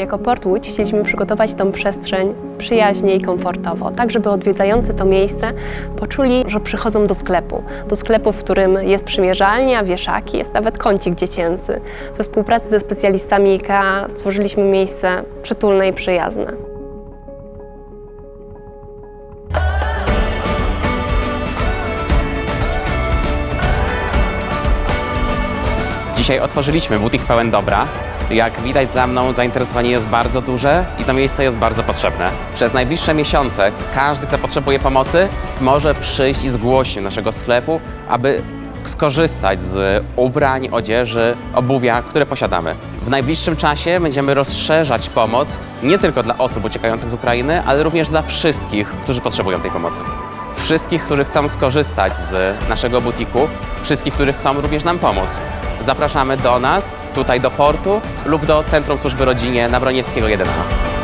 Jako Port Łódź chcieliśmy przygotować tą przestrzeń przyjaźnie i komfortowo, tak żeby odwiedzający to miejsce poczuli, że przychodzą do sklepu. Do sklepu, w którym jest przymierzalnia, wieszaki, jest nawet kącik dziecięcy. We współpracy ze specjalistami IKEA stworzyliśmy miejsce przytulne i przyjazne. Dzisiaj otworzyliśmy butik pełen dobra. Jak widać za mną, zainteresowanie jest bardzo duże i to miejsce jest bardzo potrzebne. Przez najbliższe miesiące każdy, kto potrzebuje pomocy, może przyjść i zgłosić do naszego sklepu, aby skorzystać z ubrań, odzieży, obuwia, które posiadamy. W najbliższym czasie będziemy rozszerzać pomoc nie tylko dla osób uciekających z Ukrainy, ale również dla wszystkich, którzy potrzebują tej pomocy. Wszystkich, którzy chcą skorzystać z naszego butiku, wszystkich, którzy chcą również nam pomóc. Zapraszamy do nas, tutaj do portu lub do Centrum Służby Rodzinie na Broniewskiego 1A.